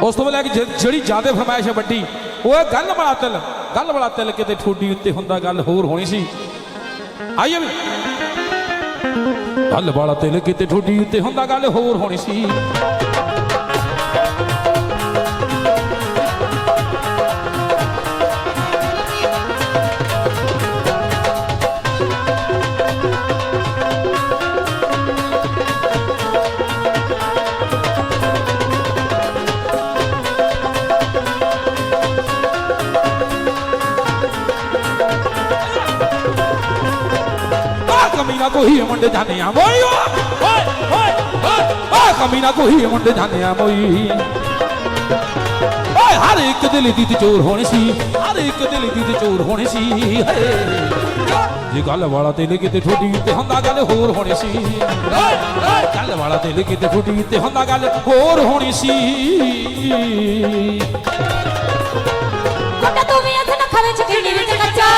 ਉਸ ਤੋਂ ਬਾਅਦ ਲੈ ਕੇ ਜਿਹੜੀ ਜ਼ਿਆਦਾ ਫਰਮਾਇਸ਼ ਹੈ ਵੱਡੀ, ਉਹ ਹੈ ਗੱਲ ਵਾਲਾ ਤਿਲ, ਗੱਲ ਵਾਲਾ ਤਿਲ ਕਿਤੇ ਠੋਡੀ ਉੱਤੇ ਹੁੰਦਾ ਗੱਲ ਹੋਰ ਹੋਣੀ ਸੀ। ਆਈਏ ਵੀ। ਗੱਲ ਵਾਲਾ ਤਿਲ ਕਿਤੇ ਠੋਡੀ ਉੱਤੇ ਹੁੰਦਾ ਗੱਲ ਹੋਰ ਹੋਣੀ ਸੀ। ਕਮੀਨਾ ਕੋਈ ਮੁੰਡੇ ਜਾਣੇ ਆ ਮੋਈ ਓਏ ਓਏ ਓਏ ਆ ਕਮੀਨਾ ਕੋਈ ਮੁੰਡੇ ਜਾਣੇ ਆ ਮੋਈ ਓਏ ਹਰ ਇੱਕ ਦਿਲ ਦੀ ਤੇ ਚੋਰ ਹੋਣੀ ਸੀ ਹਰ ਇੱਕ ਦਿਲ ਦੀ ਤੇ ਚੋਰ ਹੋਣੀ ਸੀ ਹਏ ਜੇ ਗੱਲ ਵਾਲਾ ਤੇ ਲੱਗੇ ਤੇ ਠੋਡੀ ਤੇ ਹੁੰਦਾ ਗੱਲ ਹੋਰ ਹੋਣੀ ਸੀ ਓਏ ਓਏ ਗੱਲ ਵਾਲਾ ਤੇ ਲੱਗੇ ਤੇ ਠੋਡੀ ਤੇ ਹੁੰਦਾ ਗੱਲ ਹੋਰ ਹੋਣੀ ਸੀ ਮੁੰਡਾ ਤੂੰ ਵੀ ਇਸ ਨੱਖਾਂ ਵਿੱਚ ਕਿਹੜੀ ਵਿੱਚ ਕੱਚਾ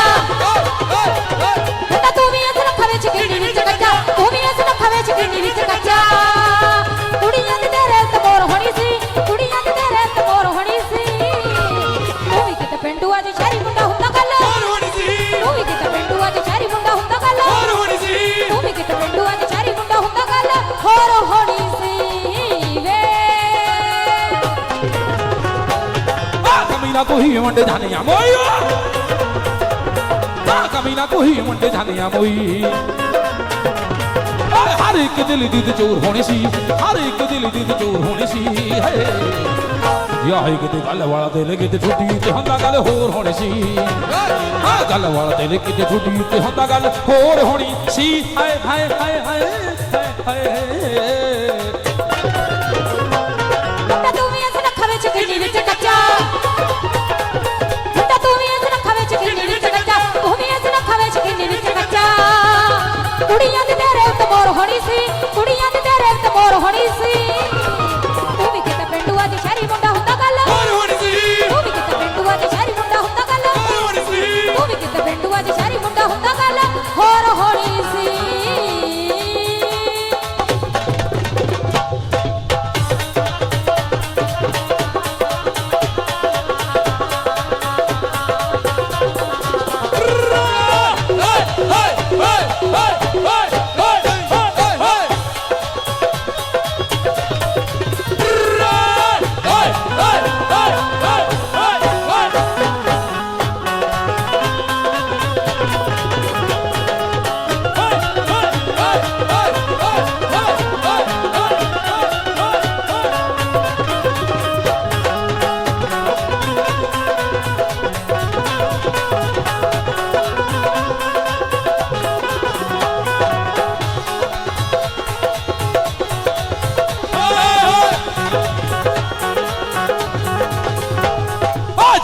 ਕੋਈ ਮੁੰਡੇ ਜਾਣੇ ਆ ਮੋਈ ਆ ਕਮੀਨਾ ਕੋਈ ਮੁੰਡੇ ਜਾਣੇ ਮੋਈ ਹਰ ਇੱਕ ਦਿਲ ਦੀ ਚੋਰ ਹੋਣੀ ਸੀ ਹਰ ਇੱਕ ਦਿਲ ਦੀ ਚੋਰ ਹੋਣੀ ਸੀ ਹਏ ਯਾ ਹੈ ਕਿਤੇ ਗੱਲ ਵਾਲਾ ਤੇ ਲੱਗੇ ਤੇ ਠੁੱਡੀ ਤੇ ਹੁੰਦਾ ਗੱਲ ਹੋਰ ਹੋਣੀ ਸੀ ਆ ਗੱਲ ਵਾਲਾ ਤੇ ਕਿਤੇ ਛੁੱਟੀ ਠੁੱਡੀ ਤੇ ਹੁੰਦਾ ਗੱਲ ਹੋਰ ਹੋਣੀ ਸੀ ਹਾਏ ਹਾਏ ਹਾਏ ਹਾਏ ਹਾਏ ਹਾਏ ਕੁੜੀਆਂ ਦੀ ਤੇਰੇ ਉੱਤੇ ਹੋਣੀ ਸੀ ਕੁੜੀ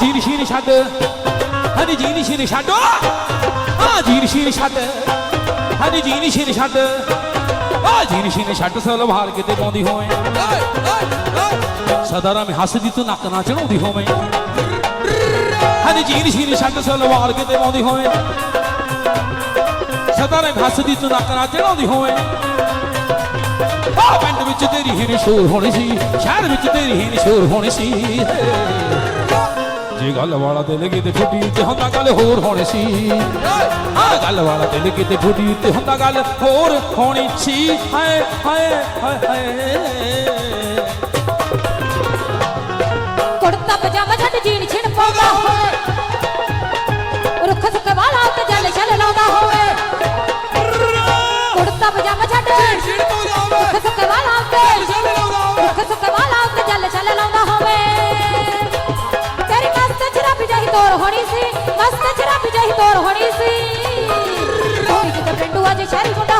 ਜੀਰ ਜੀ ਛੱਡ। ਹਨੀ ਜੀ ਨਿਸ਼ੀ ਛੱਡ। ਆ ਜੀ ਨਿਸ਼ੀ ਛੱਡ। ਹਨੀ ਜੀ ਨਿਸ਼ੀ ਛੱਡ। ਆ ਜੀ ਨਿਸ਼ੀ ਛੱਡ, ਸਲਵਾਰ ਕਿਤੇ ਪਾਉਂਦੀ ਹੋਵੇ। ਸਦਾ ਰਾਮ ਹੱਸਦੀ ਤੂੰ ਨੱਕ ਨਾ ਚੜਾਉਂਦੀ ਹੋਵੇਂ। ਹਨੀ ਜੀ ਨਿਸ਼ੀ ਛੱਡ, ਸਲਵਾਰ ਕਿਤੇ ਪਾਉਂਦੀ ਹੋਵੇ। ਸਦਾ ਰਾਮ ਹੱਸਦੀ ਤੂੰ ਨੱਕ ਨਾ ਚੜਾਉਂਦੀ ਹੋਵੇਂ। ਆ ਪਿੰਡ ਵਿੱਚ ਤੇਰੀ ਹੀ ਸ਼ੋਰ ਹੋਣੀ ਸੀ, ਸ਼ਹਿਰ ਵਿੱਚ ਤੇਰੀ ਹੀ ਸ਼ੋਰ ਹੋਣੀ ਸੀ। ਜੇ ਗੱਲ ਵਾਲਾ ਤੇ ਲੱਗੇ ਤੇ ਠੁੱਡੀ ਤੇ ਹੁੰਦਾ ਗੱਲ ਹੋਰ ਹੋਣੀ ਸੀ। ਆ ਗੱਲ ਵਾਲਾ ਤੇ ਲੱਗੇ ਤੇ ਠੁੱਡੀ ਤੇ ਹੁੰਦਾ ਗੱਲ ਹੋਰ ਹੋਣੀ ਸੀ। ਹਾਏ ਹਾਏ ਹਾਏ ਹਾਏ। ਕੁੜਤਾ ਪਜਾਮਾ ਛੱਡ ਜੀਨ ਛਿਣ ਪਾਉਂਦਾ। ਤੋਰ ਹੋਣੀ ਸੀ। ਮਸਤ ਚਰਾਪੀ ਜਹੀ ਤੋਰ ਹੋਣੀ ਸੀ। ਤੂੰ ਵੀ ਕਿਤੇ ਪਿੰਡੂ ਅੱਜ ਸ਼ਹਿਰੀ ਮੁੰਡਾ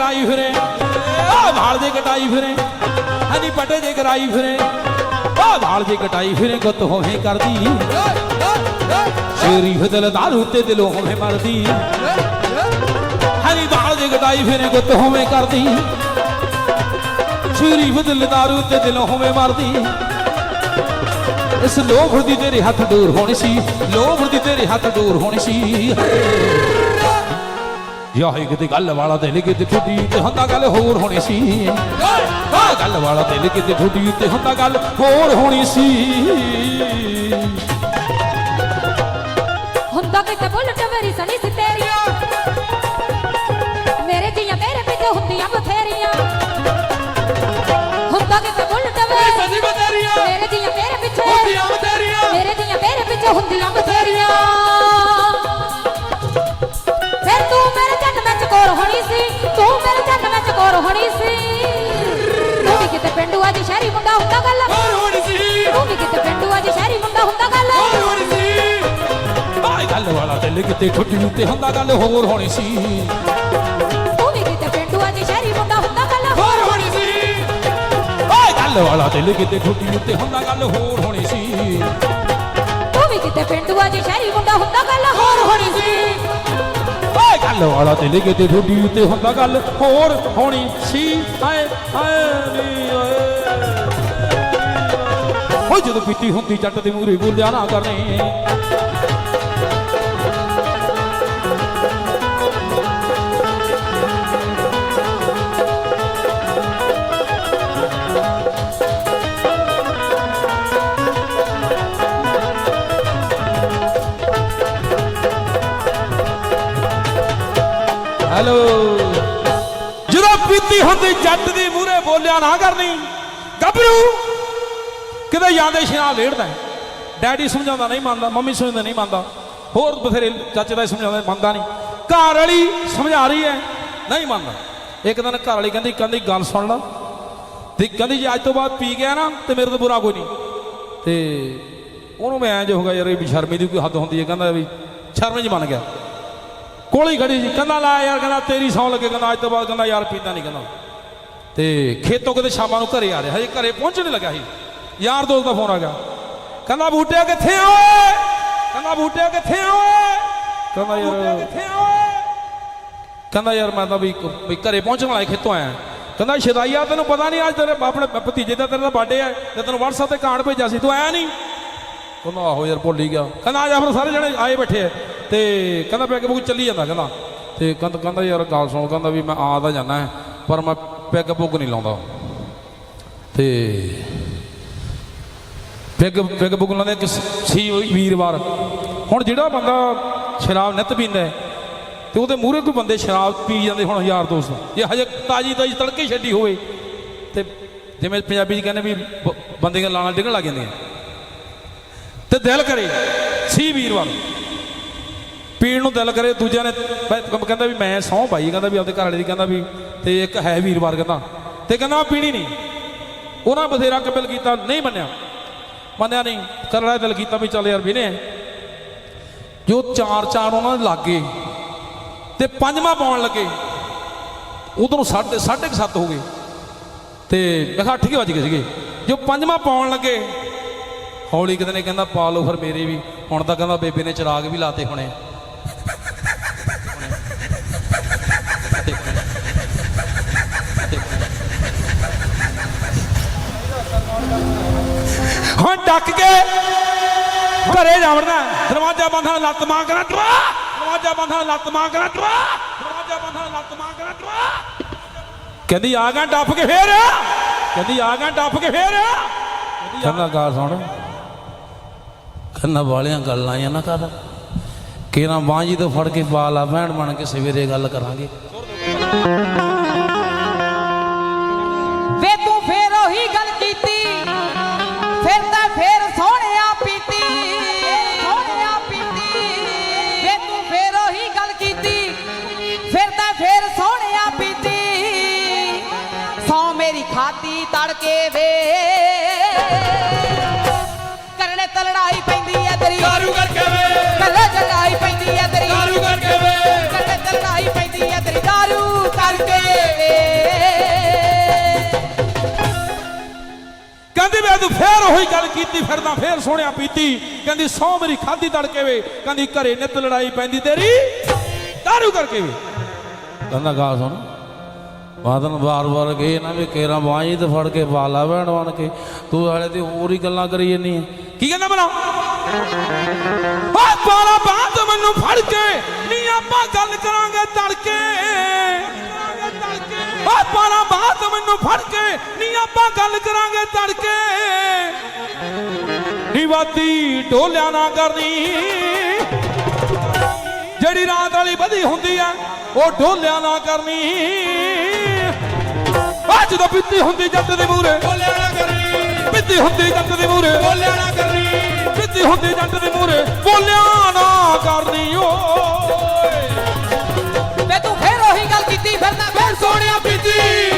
ਕਰਾਈ ਫਿਰੇ। ਆ ਵਾਲ ਜੇ ਕਟਾਈ ਫਿਰੇ। ਹਨੀ ਪੱਟੇ ਜੇ ਕਰਾਈ ਫਿਰੇ। ਆ ਵਾਲ ਜੇ ਕਟਾਈ ਫਿਰੇ, ਗੁੱਤ ਹੋਵੇਂ ਕਰਦੀ। ਸ਼ੇਰੀ ਫਦਲ ਦਾਰੂ ਤੇ ਦਿਲੋਂ ਹੋਵੇਂ ਮਰਦੀ। ਹਨੀ ਵਾਲ ਜੇ ਕਟਾਈ ਫਿਰੇ, ਗੁੱਤ ਹੋਵੇਂ ਕਰਦੀ। ਸ਼ੇਰੀ ਫਦਲ ਦਾਰੂ ਦਿਲੋਂ ਹੋਵੇਂ ਮਰਦੀ। ਇਸ ਲੋਭ ਦੀ ਤੇਰੇ ਹੱਥ ਦੂਰ ਹੋਣੀ ਸੀ। ਲੋਭ ਦੀ ਤੇਰੇ ਹੱਥ ਦੂਰ ਹੋਣੀ ਸੀ। ਯਾ ਹੈ ਕਿਤੇ ਗੱਲ ਵਾਲਾ ਦਿਲ ਕਿਤੇ ਠੁੱਡੀ ਤੇ ਹੁੰਦਾ ਗੱਲ ਹੋਰ ਹੋਣੀ ਸੀ। ਆ ਗੱਲ ਵਾਲਾ ਦਿਲ ਕਿਤੇ ਠੁੱਡੀ ਤੇ ਹੁੰਦਾ ਗੱਲ ਹੋਰ ਹੋਣੀ ਸੀ। ਹੁੰਦਾ ਕਿਤੇ ਬੁਲਟ ਮੇਰੀ ਸਣੀ ਸੀ ਤੇਰੀਆਂ। ਮੇਰੇ ਜੀਆਂ ਮੇਰੇ ਵਿੱਚ ਹੁੰਦੀਆਂ ਬਥੇਰੀਆਂ। ਹੁੰਦਾ ਕਿਤੇ ਬੁਲਟ ਮੇਰੀ ਸਨੀ ਬਤੇਰੀਆਂ ਮੇਰੇ ਜੀਆਂ ਮੇਰੇ ਪਿੱਛੇ ਹੁੰਦੀਆਂ ਬਤੇਰੀਆਂ ਮੇਰੇ ਦੀਆਂ ਮੇਰੇ ਵਿੱਚ ਹੁੰਦੀਆਂ ਬਥੇਰੀਆਂ। ਹੁੰਦਾ ਗੱਲ। ਹੋਰ ਹੋਣੀ ਸੀ ਤੂੰ ਵੀ ਕਿਤੇ ਪਿੰਡੂ ਅੱਜ ਸ਼ਹਿਰੀ ਮੁੰਡਾ ਹੁੰਦਾ ਗੱਲ। ਹੋਰ ਹੋਣੀ ਸੀ ਆ ਗੱਲ ਵਾਲਾ ਦਿਲ ਕਿਤੇ ਠੁੱਡੀ ਤੇ ਹੁੰਦਾ ਗੱਲ ਹੋਰ ਹੋਣੀ ਸੀ। ਤੂੰ ਵੀ ਕਿਤੇ ਪਿੰਡੂ ਅੱਜ ਸ਼ਹਿਰੀ ਮੁੰਡਾ ਹੁੰਦਾ ਗੱਲ। ਹੋਰ ਹੋਣੀ ਸੀ ਆ ਗੱਲ ਵਾਲਾ ਦਿਲ ਕਿਤੇ ਠੁੱਡੀ ਤੇ ਹੁੰਦਾ ਗੱਲ ਹੋਰ ਹੋਣੀ ਸੀ। ਤੂੰ ਵੀ ਕਿਤੇ ਪਿੰਡੂ ਅੱਜ ਸ਼ਹਿਰੀ ਮੁੰਡਾ ਹੁੰਦਾ ਗੱਲ। ਹੋਰ ਹੋਣੀ ਸੀ ਗੱਲ ਵਾਲਾ ਦਿਲ ਕਿਤੇ ਠੁੱਡੀ ਉੱਤੇ ਹੁੰਦਾ ਗੱਲ ਹੋਰ ਹੋਣੀ ਸੀ। ਹਾਏ ਹਾਏ ਨੀ। ਓਏ ਜਦੋਂ ਪੀਤੀ ਹੁੰਦੀ ਜੱਟ ਦੇ ਮੂਰੇ ਬੋਲਿਆ ਨਾ ਕਰਨੇ। ਹੈਲੋ ਜਦੋਂ ਪੀਤੀ ਹੁੰਦੀ ਜੱਟ ਦੀ ਮੂਰੇ ਬੋਲਿਆ ਨਾ ਕਰਨੀ, ਗੱਭਰੂ। ਕਿਤੇ ਜਾਂਦੇ ਸ਼ਿਆਂ ਵੇੜਦਾ ਡੈਡੀ ਸਮਝਾਉਂਦਾ, ਨਹੀਂ ਮੰਨਦਾ, ਮੰਮੀ ਸਮਝਾਉਂਦਾ, ਨਹੀਂ ਮੰਨਦਾ। ਹੋਰ ਬਥੇਰੇ ਚਾਚੇ ਦਾ ਸਮਝਾਉਂਦਾ, ਮੰਨਦਾ ਨਹੀਂ। ਘਰ ਵਾਲੀ ਸਮਝਾ ਰਹੀ ਹੈ, ਨਹੀਂ ਮੰਨਦਾ। ਇੱਕ ਦਿਨ ਘਰ ਵਾਲੀ ਕਹਿੰਦੀ ਕਹਿੰਦੀ ਗੱਲ ਸੁਣ ਲਾ। ਤੇ ਕਹਿੰਦੀ, ਜੇ ਅੱਜ ਤੋਂ ਬਾਅਦ ਪੀ ਗਿਆ ਨਾ, ਤੇ ਮੇਰੇ ਤੋਂ ਬੁਰਾ ਕੋਈ ਨਹੀਂ। ਤੇ ਉਹਨੂੰ ਮੈਂ ਇੰਜ ਹੋਗਾ ਯਾਰ ਇਹ ਸ਼ਰਮੇ ਦੀ ਕੋਈ ਹੱਦ ਹੁੰਦੀ ਹੈ, ਕਹਿੰਦਾ ਵੀ ਸ਼ਰਮ 'ਚ ਬਣ ਗਿਆ। ਕੋਲ ਹੀ ਖੜੀ ਜੀ ਕਹਿੰਦਾ, ਲਾ ਯਾਰ, ਕਹਿੰਦਾ, ਤੇਰੀ ਸੌ ਲੱਗੇ, ਕਹਿੰਦਾ, ਅੱਜ ਤੋਂ ਬਾਅਦ ਕਹਿੰਦਾ, ਯਾਰ, ਪੀਂਦਾ ਨਹੀਂ, ਕਹਿੰਦਾ। ਤੇ ਖੇਤੋਂ ਕਿਤੇ ਸ਼ਾਮਾਂ ਨੂੰ ਘਰੇ ਆ ਰਿਹਾ, ਹਜੇ ਘਰੇ ਪਹੁੰਚਣ ਨਹੀਂ ਲੱਗਾ ਸੀ। ਯਾਰ ਦੋਸਤ ਦਾ ਫੋਨ ਆ ਗਿਆ। ਕਹਿੰਦਾ ਬੂਟਿਆ ਕਿੱਥੇ ਓਏ? ਕਹਿੰਦਾ ਬੂਟਿਆ ਕਿੱਥੇ ਓਏ? ਕਹਿੰਦਾ ਯਾਰ ਕਿੱਥੇ ਆ ਓਏ? ਕਹਿੰਦਾ ਯਾਰ ਮੈਂ ਤਾਂ ਵੀ ਵੀ ਘਰੇ ਪਹੁੰਚਣ ਵਾਲਾ ਖੇਤੋਂ ਆਇਆ। ਕਹਿੰਦਾ ਸ਼ਦਾਈਆ ਤੈਨੂੰ ਪਤਾ ਨਹੀਂ ਅੱਜ ਤੇਰੇ ਆਪਣੇ ਭਤੀਜੇ ਦਾ ਤੇਰੇ ਦਾ ਬਰਥਡੇ ਹੈ ਤੇ ਤੈਨੂੰ WhatsApp ਤੇ ਕਾਰਡ ਭੇਜਿਆ ਸੀ ਤੂੰ ਆਇਆ ਨਹੀਂ। ਕਹਿੰਦਾ ਆਹੋ ਯਾਰ ਭੁੱਲ ਹੀ ਗਿਆ। ਕਹਿੰਦਾ ਆ ਜਾ ਫਿਰ ਸਾਰੇ ਜਣੇ ਆਏ ਬੈਠੇ ਤੇ ਕਹਿੰਦਾ ਪੈਗ ਬੁੱਕ ਚੱਲੀ ਜਾਂਦਾ ਕਹਿੰਦਾ। ਤੇ ਕਹਿੰਦਾ ਕਹਿੰਦਾ ਯਾਰ ਗੱਲ ਸੁਣ ਕਹਿੰਦਾ ਵੀ ਮੈਂ ਆ ਤਾਂ ਜਾਣਾ ਪਰ ਮੈਂ ਪੈਗ ਬੁੱਕ ਨਹੀਂ ਲਾਉਂਦਾ। ਤੇ ਪੈਗ ਪੈਗ ਬੁੱਕ ਲਾਉਂਦੇ ਕਿ ਸੀ ਵੀਰਵਾਰ। ਹੁਣ ਜਿਹੜਾ ਬੰਦਾ ਸ਼ਰਾਬ ਨਿੱਤ ਪੀਂਦਾ ਹੈ, ਤੇ ਉਹਦੇ ਮੂਹਰੇ ਕੋਈ ਬੰਦੇ ਸ਼ਰਾਬ ਪੀ ਜਾਂਦੇ ਹੁਣ ਯਾਰ ਦੋਸਤ ਇਹ ਹਜੇ ਤਾਜੀ ਤਾਜੀ ਤੜਕੇ ਛੱਡੀ ਹੋਵੇ, ਤੇ ਜਿਵੇਂ ਪੰਜਾਬੀ ਚ ਕਹਿੰਦੇ ਵੀ ਬ- ਬੰਦੇ ਦੀਆਂ ਲਾਣਾ ਡਿੱਗਣ ਲੱਗ ਜਾਂਦੀਆਂ। ਤੇ ਦਿਲ ਕਰੇ ਸੀ ਵੀਰਵਾਰ। ਪੀਣ ਨੂੰ ਦਿਲ ਕਰੇ, ਦੂਜਿਆਂ ਨੇ ਕਹਿੰਦਾ ਵੀ ਮੈਂ ਸਹੁੰ ਭਾਈ ਕਹਿੰਦਾ ਵੀ ਆਪਦੇ ਘਰ ਵਾਲੇ ਦੀ ਕਹਿੰਦਾ ਵੀ ਤੇ ਇੱਕ ਹੈ ਵੀਰਵਾਰ ਕਹਿੰਦਾ। ਤੇ ਕਹਿੰਦਾ ਮੈਂ ਪੀਣੀ ਨਹੀਂ। ਉਹਨਾਂ ਬਥੇਰਾ ਕਬਲ ਕੀਤਾ, ਨਹੀਂ ਮੰਨਿਆ। ਮੰਨਿਆ ਨਹੀਂ। ਕਰ ਦਿਲ ਕੀਤਾ ਵੀ ਚੱਲ ਯਾਰ ਵੀਨੇ ਜੋ ਚਾਰ ਚਾਰ ਉਹਨਾਂ ਦੇ ਲੱਗੇ ਤੇ ਪੰਜਵਾਂ ਪਾਉਣ ਲੱਗੇ, ਉਧਰੋਂ ਸਾਢੇ ਸਾਢੇ ਕੁ ਸੱਤ ਹੋ ਗਏ। ਤੇ ਮੈਂ ਕਿਹਾ ਅੱਠ ਕੇ ਵੱਜ ਗਏ ਸੀਗੇ। ਜੋ ਪੰਜਵਾਂ ਪਾਉਣ ਲੱਗੇ, ਹੌਲੀ ਕਿਤੇ ਨੇ ਕਹਿੰਦਾ ਪਾ ਲਓ ਫਿਰ ਮੇਰੇ ਵੀ। ਹੁਣ ਤਾਂ ਕਹਿੰਦਾ ਬੇਬੇ ਨੇ ਚਿਰਾਗ ਵੀ ਲਾਤੇ ਹੋਣੇ। ਹੁਣ ਡੱਕ ਕੇ ਘਰੇ ਜਾਵੜਨਾ ਦਰਵਾਜ਼ਾ ਬੰਧਾ ਲੱਤ ਮਾਂ ਕਰਾਂ ਟਵਾ ਦਰਵਾਜ਼ਾ ਬੰਧਾ ਲੱਤ ਮਾਂ ਕਰਾਂ ਟਵਾ ਦਰਵਾਜ਼ਾ ਬੰਧਾ ਲੱਤ ਮਾਂ ਕਰਾਂ ਟਵਾ ਕਹਿੰਦੀ, ਆ ਗਿਆ ਟੱਪ ਕੇ ਫੇਰ। ਕਹਿੰਦੀ, ਆ ਗਿਆ ਟੱਪ ਕੇ ਫੇਰ। ਕਹਿੰਦਾ ਗਾ ਸੁਣ। ਕਹਿੰਦਾ ਵਾਲੀਆਂ ਗੱਲਾਂ ਆਈਆਂ ਨਾ ਕਰ ਕਿਹਨਾਂ ਬਾਂਜੀ ਤੋਂ ਫੜ ਕੇ ਬਾਲਾ ਬਹਿਣ ਬਣ ਕੇ ਸਵੇਰੇ ਗੱਲ ਕਰਾਂਗੇ। ਵੇ। ਕਰਨੇ ਤੇ ਲੜਾਈ ਪੈਂਦੀ ਐ ਤੇਰੀ। ਦਾਰੂ ਕਰਕੇ ਵੇ। ਕੱਲੇ ਜਗਾਈ ਪੈਂਦੀ ਐ ਤੇਰੀ। ਦਾਰੂ ਕਰਕੇ ਵੇ। ਕਰਨੇ ਤੇ ਲੜਾਈ ਪੈਂਦੀ ਕਰਕੇ ਕਹਿੰਦੀ ਵੇ ਤੂੰ ਫੇਰ ਉਹੀ ਗੱਲ ਕੀਤੀ ਫਿਰਦਾ ਫੇਰ ਸੋਹਣਿਆ ਪੀਤੀ। ਕਹਿੰਦੀ ਸੌ ਮੇਰੀ ਖਾਦੀ ਤੜਕੇ ਵੇ। ਕਹਿੰਦੀ ਘਰੇ ਨਿੱਤ ਲੜਾਈ ਪੈਂਦੀ ਤੇਰੀ। ਦਾਰੂ ਕਰਕੇ ਵੇ। ਕਹਿੰਦਾ ਗਾ ਸੁਣ। ਬਾਦਨ ਵਾਰ ਵਾਰ ਕਹੇ ਨਾ ਵੀ ਕੇਰਾ ਬਾਈ ਤੇ ਫੜ ਕੇ ਬਾਲਾ ਭੈਣ ਬਣ ਕੇ। ਤੂੰ ਹਾਲੇ ਤੇ ਹੋਰ ਹੀ ਗੱਲਾਂ ਕਰੀ ਜੰਨੀ ਹੈ ਕੀ ਕਹਿੰਦਾ ਬਣਾ ਓ ਬਾਲਾ ਬਾਤ ਮੈਨੂੰ ਫੜ ਕੇ, ਨੀ ਆਪਾਂ ਗੱਲ ਕਰਾਂਗੇ ਤੜਕੇ। ਓ ਬਾਲਾ ਬਾਤ ਮੈਨੂੰ ਫੜ ਕੇ, ਨੀ ਆਪਾਂ ਗੱਲ ਕਰਾਂਗੇ ਤੜਕੇ। ਨੀ ਢੋਲਿਆ ਨਾ ਕਰਨੀ। ਜਿਹੜੀ ਰਾਤ ਵਾਲੀ ਵਧੀ ਹੁੰਦੀ ਆ, ਉਹ ਢੋਲਿਆ ਨਾ ਕਰਨੀ। ਅੱਜ ਜਦੋਂ ਪਿੱਤੀ ਹੁੰਦੀ ਜੱਟ ਦੇ ਮੂਰੇ ਬੋਲਿਆ ਨਾ ਕਰੀ ਪਿੱਤੀ ਹੁੰਦੀ ਜੱਟ ਦੇ ਮੂਰੇ ਬੋਲਿਆ ਨਾ ਕਰੀ ਪਿੱਤੀ ਹੁੰਦੀ ਜੱਟ ਦੇ ਮੂਰੇ ਬੋਲਿਆ ਨਾ ਕਰਨੀ ਓਏ। ਵੇ ਤੂੰ ਫੇਰ ਉਹੀ ਗੱਲ ਕੀਤੀ ਫਿਰਦਾ ਫੇਰ ਸੋਹਣਿਆ ਪੀਤੀ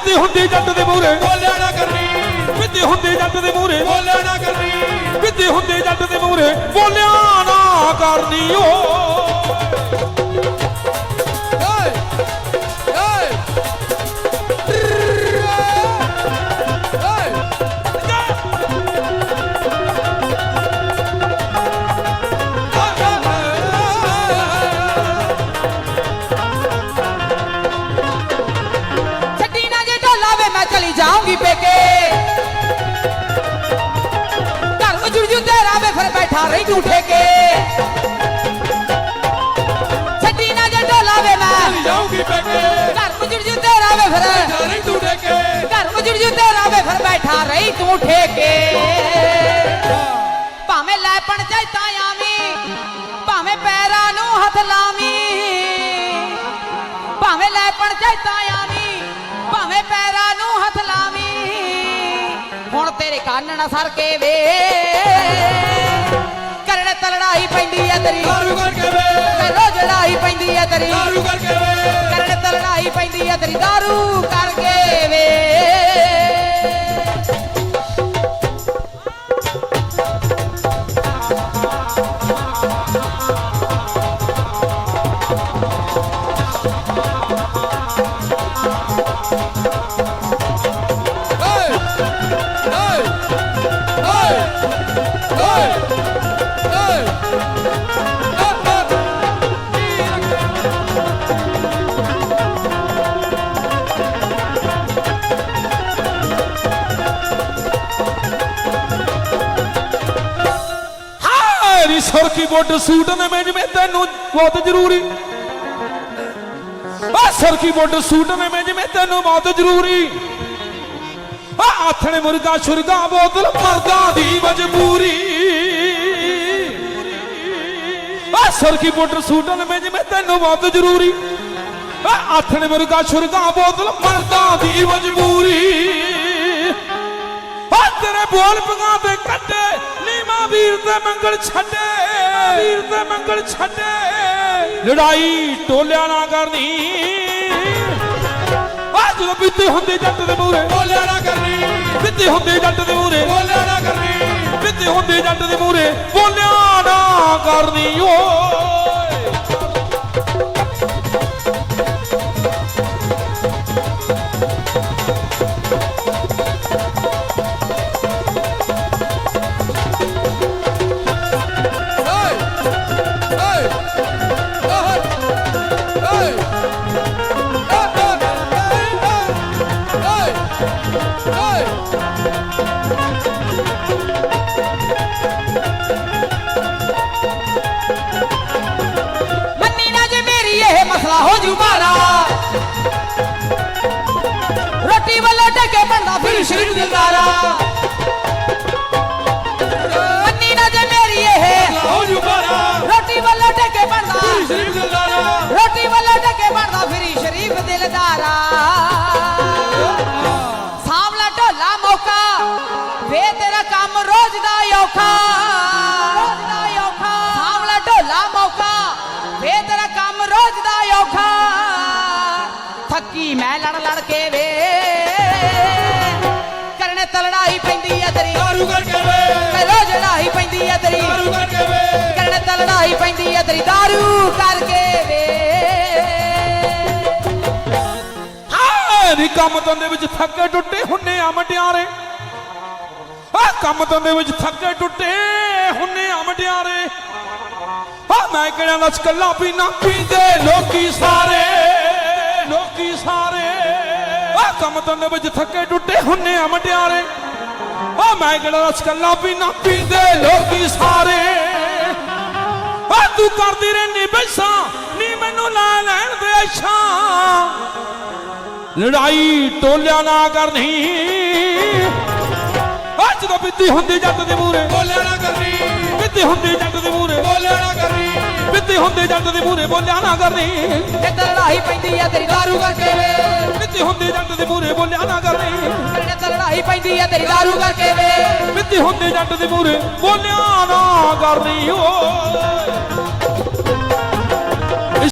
ਪਿੱਤੀ ਹੁੰਦੀ ਜੱਟ ਦੇ ਮੂਰੇ ਬੋਲਿਆ ਨਾ ਕਰਨੀ। ਪਿੱਤੀ ਹੁੰਦੀ ਜੱਟ ਦੇ ਮੂਰੇ ਬੋਲਿਆ ਨਾ ਕਰਨੀ। ਪਿੱਤੀ ਹੁੰਦੀ ਜੱਟ ਦੇ ਮੂਰੇ ਬੋਲਿਆ ਨਾ ਕਰਨੀ ਓ। ਬੈਠਾ ਰਹੀ ਤੂੰ ਠੇਕੇ ਛੱਡੀ ਨਾ ਜੇ ਢੋਲਾ ਵੇ ਮੈਂ। ਜਾਊਗੀ ਪੈਕੇ। ਘਰ ਉਜੜ ਜੂ ਤੇਰਾ ਵੇ ਫਿਰ। ਜਾਣੀ ਤੂੰ ਡੇਕੇ ਘਰ ਉਜੜ ਜੂ ਤੇਰਾ ਵੇ ਫਿਰ ਬੈਠਾ ਰਹੀ ਤੂੰ ਠੇਕੇ ਭਾਵੇਂ ਲੈ ਪਣ ਚਾਹਤਾ ਆਵੀਂ ਭਾਵੇਂ ਪੈਰਾਂ ਨੂੰ ਹੱਥ ਲਾਵੀਂ ਭਾਵੇਂ ਲੈ ਪਣ ਚਾਹਤਾ ਆਵੀਂ ਭਾਵੇਂ ਪੈਰਾਂ ਨੂੰ ਹੱਥ ਲਾਵੀਂ। ਹੁਣ ਤੇਰੇ ਕੰਨ ਨਾ ਸਰ ਕੇ ਵੇ। ਪੈਂਦੀ ਐ ਤੇਰੀ। ਦਾਰੂ ਕਰਕੇ ਵੇ ਕਰੋ ਜੜਾਈ ਪੈਂਦੀ ਐ ਤੇਰੀ। ਦਾਰੂ ਕਰਕੇ ਵੇ ਕਰੜ ਤਲੜਾਈ ਪੈਂਦੀ ਐ ਤੇਰੀ। दारू ਕਰਕੇ ਨੀ ਸੂਟ ਨੇ ਮੈਂ ਜਿਵੇਂ ਤੈਨੂੰ ਬਹੁਤ ਜ਼ਰੂਰੀ। ਆ ਸੁਰ ਕੀ ਸੂਟ ਨੇ ਮੈਂ ਜਿਵੇਂ ਤੈਨੂੰ ਬਹੁਤ ਜ਼ਰੂਰੀ। ਆ ਆਥਣੇ ਮੁਰਗਾ ਛੁਰਗਾ ਬੋਤਲ ਮਰਦਾਂ ਦੀ ਮਜਬੂਰੀ। ਆ ਸੁਰ ਕੀ ਸੂਟ ਨੇ ਮੈਂ ਜਿਵੇਂ ਤੈਨੂੰ ਬਹੁਤ ਜ਼ਰੂਰੀ। ਆ ਆਥਣੇ ਮੁਰਗਾ ਛੁਰਗਾ ਬੋਤਲ ਮਰਦਾਂ ਦੀ ਮਜਬੂਰੀ। ਆ ਤੇਰੇ ਬੋਲ ਪਗਾ ਤੇ ਕੱਢੇ ਨੀਮਾ ਵੀਰ ਤੇ ਮੰਗਲ ਛੱਡੇ। ਵੀਰ ਤੇ ਮੰਗਲ ਛੱਡੇ। ਲੜਾਈ ਟੋਲਿਆ ਨਾ ਕਰਨੀ। ਆ ਜਦੋਂ ਬੀਤੀ ਹੁੰਦੀ ਜੱਟ ਦੇ ਮੂਰੇ ਬੋਲਿਆ ਨਾ ਕਰਨੀ। ਬੀਤੀ ਹੁੰਦੀ ਜੱਟ ਦੇ ਮੂਰੇ ਬੋਲਿਆ ਨਾ ਕਰਨੀ। ਬੀਤੀ ਹੁੰਦੀ ਜੱਟ ਦੇ ਮੂਰੇ ਬੋਲਿਆ ਨਾ ਕਰਨੀ ਓਏ। ਬਣਦਾ ਫਿਰ ਪੈਂਦੀ ਐ ਤੇਰੀ दारू ਕਰਕੇ ਵੇ। ਹਾਂ ਨੀ ਕੰਮ ਧੰਦੇ ਵਿੱਚ ਥੱਕੇ ਟੁੱਟੇ ਹੁੰਨੇ ਆ ਮਟਿਆਰੇ ਆ ਕੰਮ ਧੰਦੇ ਵਿੱਚ ਥੱਕੇ ਟੁੱਟੇ ਹੁੰਨੇ ਆ ਮਟਿਆਰੇ ਆ ਮੈਂ ਕਿਹੜਾ ਨਚ ਕੱਲਾ ਪੀਣਾ ਪੀਂਦੇ ਲੋਕੀ ਸਾਰੇ ਲੋਕੀ ਸਾਰੇ। ਆ ਕੰਮ ਧੰਦੇ ਵਿੱਚ ਥੱਕੇ ਟੁੱਟੇ ਹੁੰਨੇ ਆ ਮਟਿਆਰੇ ਆ ਮੈਂ ਕਿਹੜਾ ਨਚ ਕੱਲਾ ਪੀਣਾ ਪੀਂਦੇ ਲੋਕੀ ਸਾਰੇ। ਤੂੰ ਕਰਦੀ ਰਹਿਨੀ ਬੈਸਾਂ ਨੀ ਮੈਨੂੰ ਲੈ ਲੈਣ ਦੇ ਅੱਛਾ। ਲੜਾਈ ਟੋਲਿਆ ਨਾ ਕਰਨੀ। ਅੱਜ ਤਾਂ ਬਿੱਤੀ ਹੁੰਦੀ ਜੱਟ ਦੇ ਮੂਰੇ ਬੋਲਿਆ ਨਾ ਕਰਨੀ। ਬਿੱਤੀ ਹੁੰਦੀ ਜੱਟ ਦੇ ਮੂਰੇ ਬੋਲਿਆ ਨਾ ਕਰਨੀ। ਬਿੱਤੀ ਹੁੰਦੀ ਜੱਟ ਦੇ ਮੂਰੇ ਬੋਲਿਆ ਨਾ ਕਰਨੀ। ਤੇ ਤਲੜਾਈ ਪੈਂਦੀ ਐ ਤੇਰੀ दारू ਕਰਕੇ ਵੇ। ਬਿੱਤੀ ਹੁੰਦੀ ਜੱਟ ਦੇ ਮੂਰੇ ਬੋਲਿਆ ਨਾ ਕਰਨੀ। ਕਰਨੇ ਪੈਂਦੀ ਐ ਤੇਰੀ दारू ਕਰਕੇ ਵੇ। ਬਿੱਤੀ ਹੁੰਦੀ ਜੱਟ ਦੇ ਮੂਰੇ ਬੋਲਿਆ ਨਾ ਕਰਨੀ ਓ